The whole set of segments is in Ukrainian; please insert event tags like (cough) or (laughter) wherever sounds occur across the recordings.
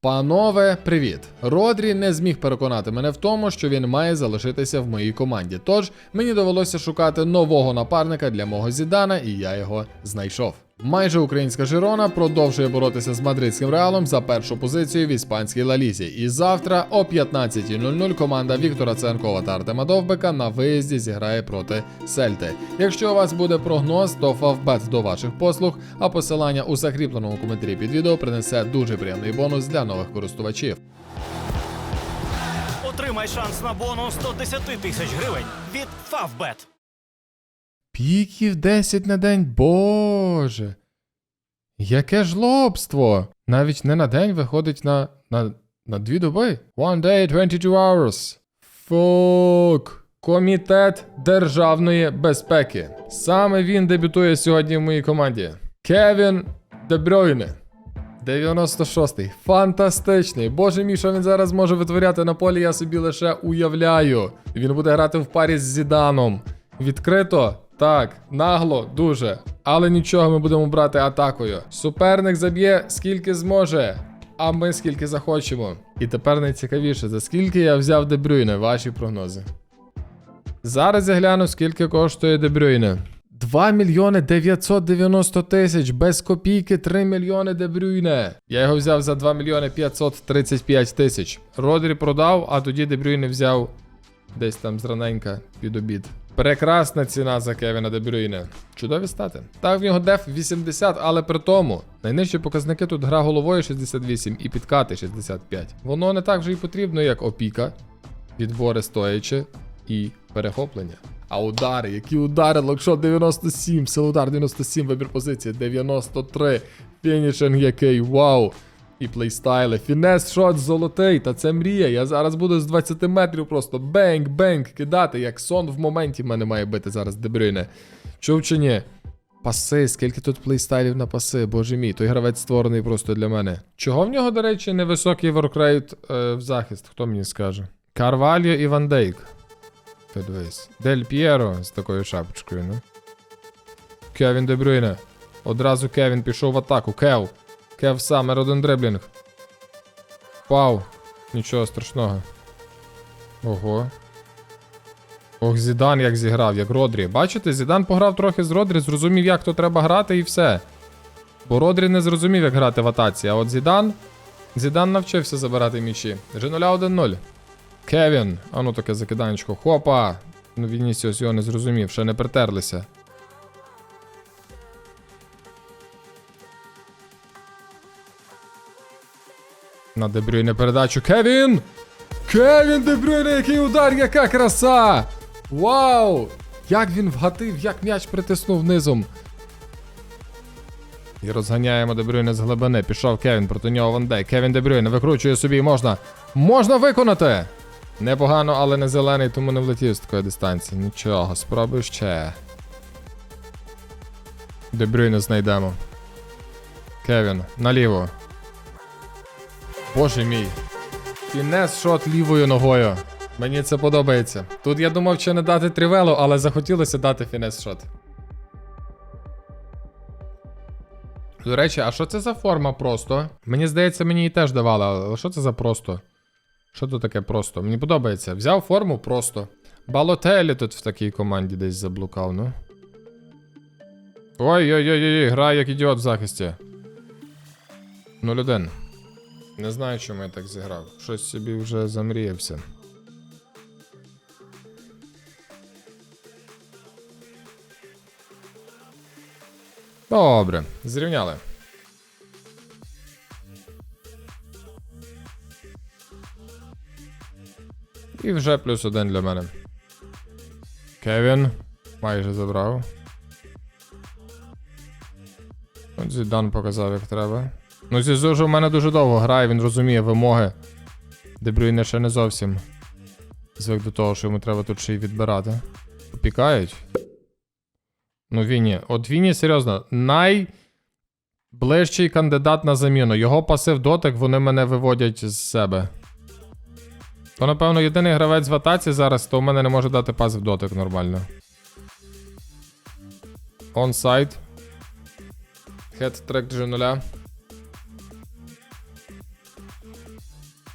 Панове, привіт! Родрі не зміг переконати мене в тому, що він має залишитися в моїй команді. Тож мені довелося шукати нового напарника для мого зідана, і я його знайшов. Майже українська Жирона продовжує боротися з мадридським реалом за першу позицію в іспанській лалізі. І завтра о 15.00 команда Віктора Ценкова та Артема Довбика на виїзді зіграє проти Сельти. Якщо у вас буде прогноз, то фавбет до ваших послуг, а посилання у закріпленому коментарі під відео принесе дуже приємний бонус для нових користувачів. Отримай шанс на бонус 110 тисяч гривень від Favbet. Піків 10 на день, боже. Яке жлобство! Навіть не на день виходить на. на. на дві доби. One day, 22 hours. Фок. Комітет державної безпеки. Саме він дебютує сьогодні в моїй команді. Кевін Дебройне. 96-й. Фантастичний. Боже мій, що він зараз може витворяти на полі, я собі лише уявляю. Він буде грати в парі з Зіданом. Відкрито? Так, нагло, дуже. Але нічого ми будемо брати атакою. Суперник заб'є скільки зможе, а ми скільки захочемо. І тепер найцікавіше, за скільки я взяв Дебрюйне, ваші прогнози. Зараз я гляну, скільки коштує Дебрюйне. 2 мільйони 990 тисяч, без копійки 3 мільйони Дебрюйне. Я його взяв за 2 мільйони 535 тисяч. Родрі продав, а тоді Дебрюйне взяв десь там зраненька під обід. Прекрасна ціна за Кевіна Дебрюйне. Чудові стати. Так, в нього деф 80, але при тому найнижчі показники тут гра головою 68 і підкати 65. Воно не так вже й потрібно, як опіка, відбори стоячи і перехоплення. А удари, які удари, локшот 97, силудар 97, вибір позиції 93, фінішинг який, вау. І плейстайли, фінес шот золотий, та це мрія. Я зараз буду з 20 метрів просто бенг-бенг кидати, як сон в моменті мене має бити зараз Дебрюйне. Чув чи ні? Паси, скільки тут плейстайлів на паси, боже мій, той гравець створений просто для мене. Чого в нього, до речі, невисокий воркрейт е, в захист, хто мені скаже? Карвальо і Ван Дейк. Подивись. Дель П'єро з такою шапочкою, ну. Кевін Дебрюйне. Одразу Кевін пішов в атаку. Кев. Кев Саммер, один дриблінг. Вау. Нічого страшного. Ого. Ох, Зідан як зіграв, як Родрі. Бачите, Зідан пограв трохи з Родрі, зрозумів, як то треба грати, і все. Бо Родрі не зрозумів, як грати в атаці, а от Зідан. Зідан навчився забирати м'ячі. G0 1-0. Кевін. А ну таке закиданечко. Хопа. Ну Вінісіус його не зрозумів, ще не притерлися. На Дебрюйне передачу. Кевін! Кевін Дебрюйне, який удар, яка краса! Вау! Як він вгатив, як м'яч притиснув низом. І розганяємо Дебрюйне з глибини. Пішов Кевін проти нього Ван Дейк. Кевін Дебрюйне викручує собі. Можна. Можна виконати! Непогано, але не зелений, тому не влетів з такої дистанції. Нічого, спробуй ще. Дебрюйне знайдемо. Кевін, наліво. Боже мій. Фінес шот лівою ногою. Мені це подобається. Тут я думав, чи не дати тривелу, але захотілося дати фінес шот. До речі, а що це за форма просто? Мені здається, мені її теж давали, але що це за просто? Що тут таке просто? Мені подобається. Взяв форму просто. Балотелі тут в такій команді десь заблукав, ну. Ой-ой-ой, грає як ідіот в захисті. 0-1. Не знаю, чому я так зіграв. Щось собі вже замріявся. Добре, зрівняли. І вже плюс один для мене. Кевін майже забрав. От Зідан показав, як треба. Ну, Зізу ж у мене дуже довго грає, він розуміє вимоги. Дебрюйне ще не зовсім. Звик до того, що йому треба тут ще й відбирати. Попікають. Ну, Віні. От Віні, серйозно, найближчий кандидат на заміну. Його пасив дотик, вони мене виводять з себе. То, напевно, єдиний гравець в атаці зараз, то у мене не може дати пас в дотик нормально. Онсайд. Хет трек G0.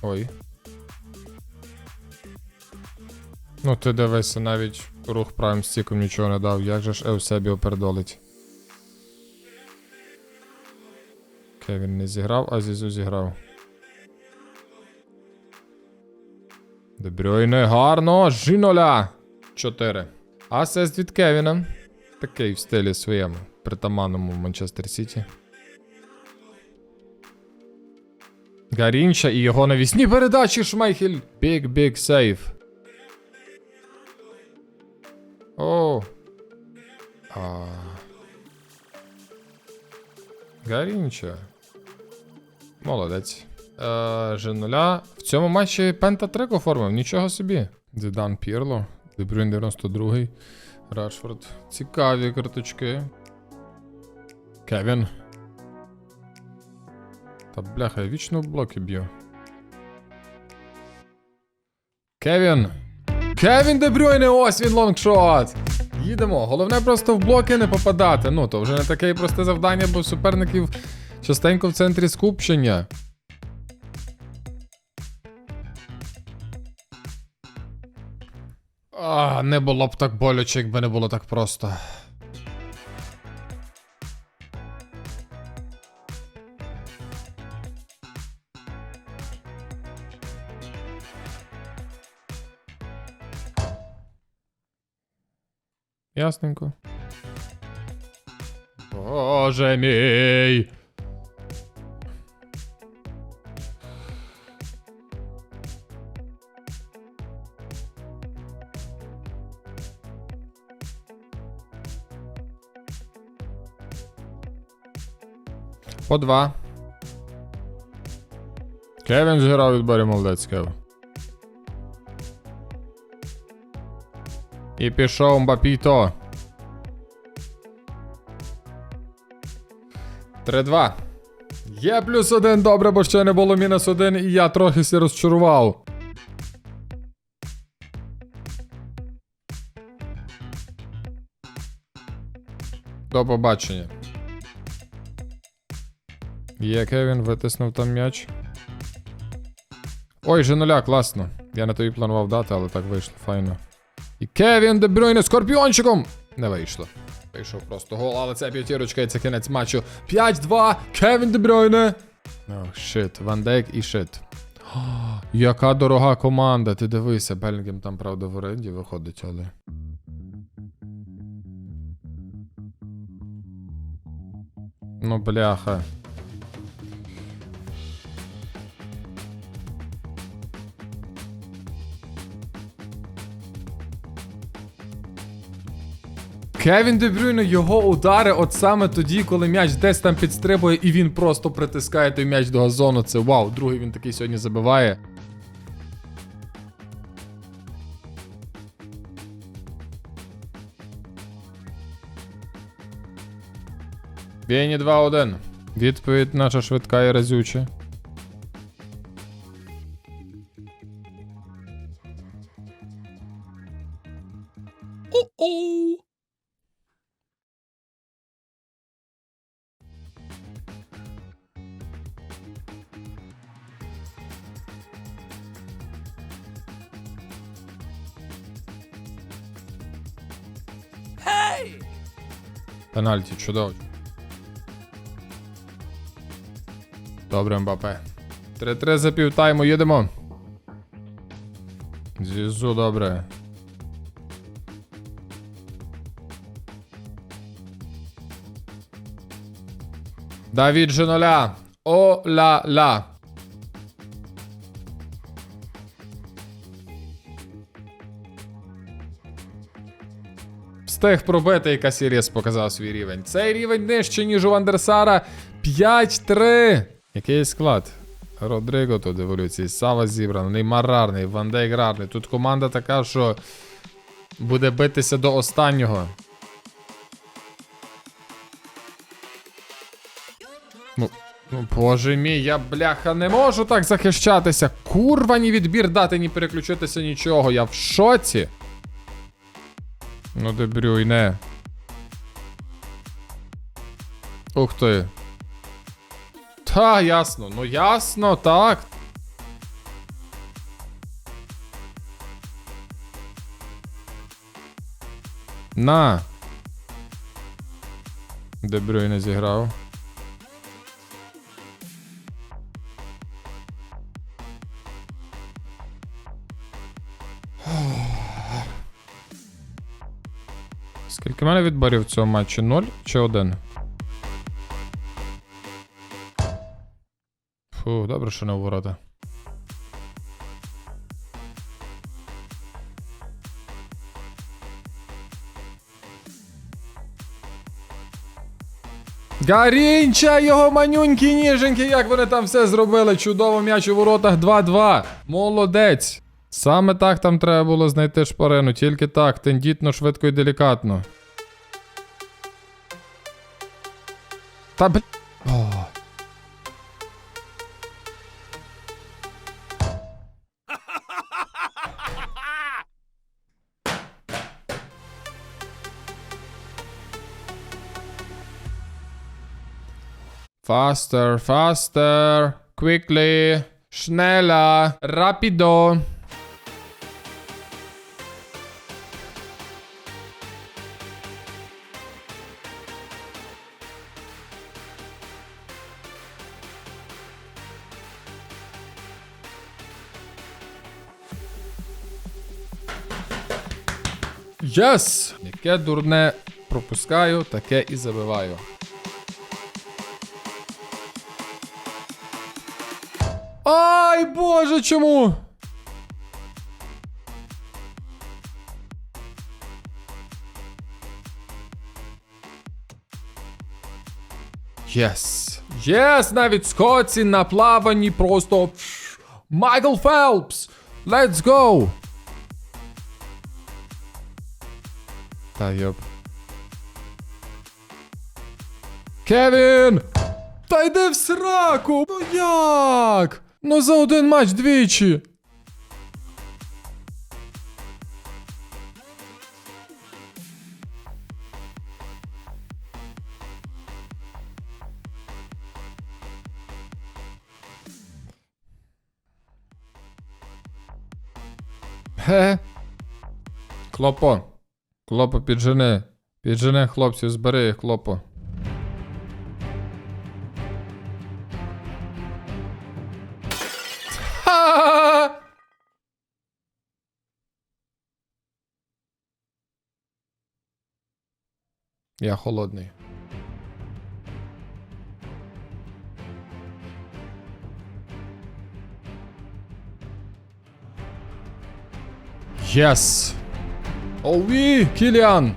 Ой. Ну, ти дивися, навіть рух правим стіком нічого не дав. Як же ж Еусебіо передолить? Кевін не зіграв, а Зізу зіграв. Дебрюйне гарно, жіноля! 4. Асист від Кевіна. Такий в стилі своєму, притаманному в Манчестер Сіті. Гарінча і його навісні передачі Шмейхель. Big, big save. О. А. Гарінча. Молодець. Е, Женуля. В цьому матчі Пента трик оформив, нічого собі. Зідан Пірло. Дебрюін 92-й. Рашфорд. Цікаві карточки. Кевін. Та бляха, я вічно в блоки б'ю. Кевін! Кевін Дебрюйне, ось він лонгшот! Їдемо. Головне просто в блоки не попадати. Ну, то вже не таке просте завдання, бо суперників частенько в центрі скупчення. А, не було б так боляче, якби не було так просто. Ясненько. Боже мій. По два. Кевін зіграв від Барі молодець, Кев. І пішов Мбапіто. 3-2. Є плюс один, добре, бо ще не було мінус один, і я трохи сі розчарував. До побачення. Є Кевін, витиснув там м'яч. Ой, же нуля, класно. Я на тобі планував дати, але так вийшло, файно. І Кевін Дебрюйне скорпіончиком! Не вийшло. Вийшов просто гол, але це п'ятірочка і це кінець матчу. 5-2, Кевін Дебрюйне. Ох, шит, Ван Дейк і шит. О, Яка дорога команда, ти дивися, Белінгем там, правда, в оренді виходить, але. Ну, бляха. Кевін Дебрюйне, його удари, от саме тоді, коли м'яч десь там підстрибує, і він просто притискає той м'яч до газону. Це вау. Другий він такий сьогодні забиває. Вєні 2-1. Відповідь наша швидка і разюча. Пенальті, чудово. Добре, Мбапе. 3-3 за півтайму, їдемо. Зізу, добре. Давід Женоля. О-ла-ла. Встиг пробити, і Касіріс показав свій рівень. Цей рівень нижче, ніж у Вандерсара. 5-3. Який склад? Родриго тут еволюції, Сава зібрано, Неймар рарний, рарний. Тут команда така, що буде битися до останнього. Ну, ну, боже мій, я бляха не можу так захищатися. Курва, ні відбір дати, ні переключитися нічого. Я в шоці. Ну де брюйне Ух ти. Та, ясно, ну ясно, так. На. Дебрюйне зіграв. Скільки в мене відборів в цьому матчі? 0 чи 1? Фу, добре, що не у ворота. Гарінча, його манюнькі ніженькі, як вони там все зробили. Чудово м'яч у воротах 2-2. Молодець. Саме так там треба було знайти шпарину, тільки так, тендітно, швидко і делікатно. Та бл... (laughs) О. Faster, faster, quickly, schneller, rapido. Yes! Яке дурне пропускаю, таке і забиваю. Ай, боже, чому? Єс. Єс, навіть скоці на плаванні просто. Майкл Фелпс! Let's go! Та йоп. Кевін! Та йди в сраку! Ну як? Ну за один матч двічі. Ге. Клопо. Клопо, піджени. Піджени хлопців, збери їх, клопо. (laughs) Я холодний. Yes! Оуі, Кіліан!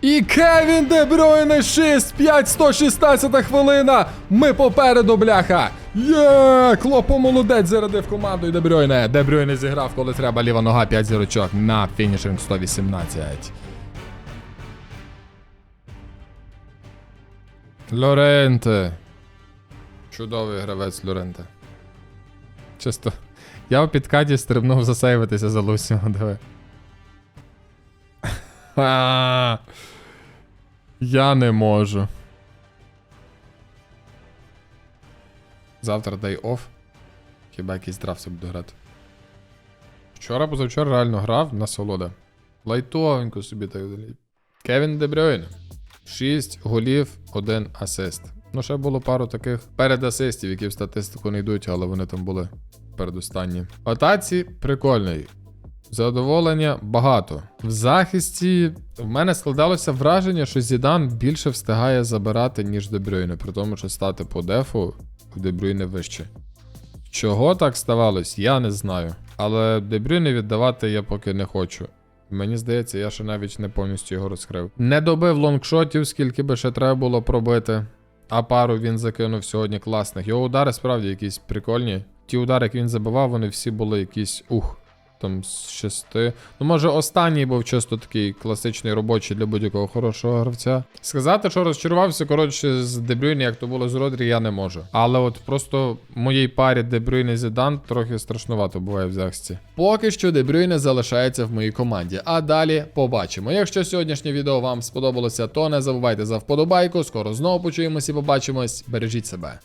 І Кевін Де Брюйне 6-5, 116 хвилина. Ми попереду, бляха. Є, Клопо молодець зарядив команду і Де Брюйне. Де зіграв, коли треба ліва нога 5 зірочок на фінішинг 118. Лоренте. Чудовий гравець Лоренте. Чисто. Я у підкаті стрибнув засейвитися за Лусіо, (laughs) диви. Я не можу. Завтра day оф. Хіба якийсь драфт буду грати. Вчора, позавчора реально грав на солода. Лайтовенько собі так далі. Кевін Дебрюйн. 6 голів, 1 асист. Ну, ще було пару таких передасистів, які в статистику не йдуть, але вони там були передостанні. В атаці прикольний. Задоволення багато. В захисті в мене складалося враження, що Зідан більше встигає забирати, ніж Дебрюйне, при тому, що стати по дефу у Дебрюйне вище. Чого так ставалось, я не знаю. Але Дебрюйне віддавати я поки не хочу. Мені здається, я ще навіть не повністю його розкрив. Не добив лонгшотів, скільки би ще треба було пробити. А пару він закинув сьогодні класних. Його удари справді якісь прикольні. Ті удари, які він забивав, вони всі були якісь ух. Там з шести. Ну, може, останній був чисто такий класичний робочий для будь-якого хорошого гравця. Сказати, що розчарувався, коротше, з Дебрюйне, як то було з Родрі, я не можу. Але от просто моїй парі Дебрюйне Зідан трохи страшнувато буває в захисті. Поки що Дебрюйне залишається в моїй команді. А далі побачимо. Якщо сьогоднішнє відео вам сподобалося, то не забувайте за вподобайку. Скоро знову почуємось і побачимось. Бережіть себе.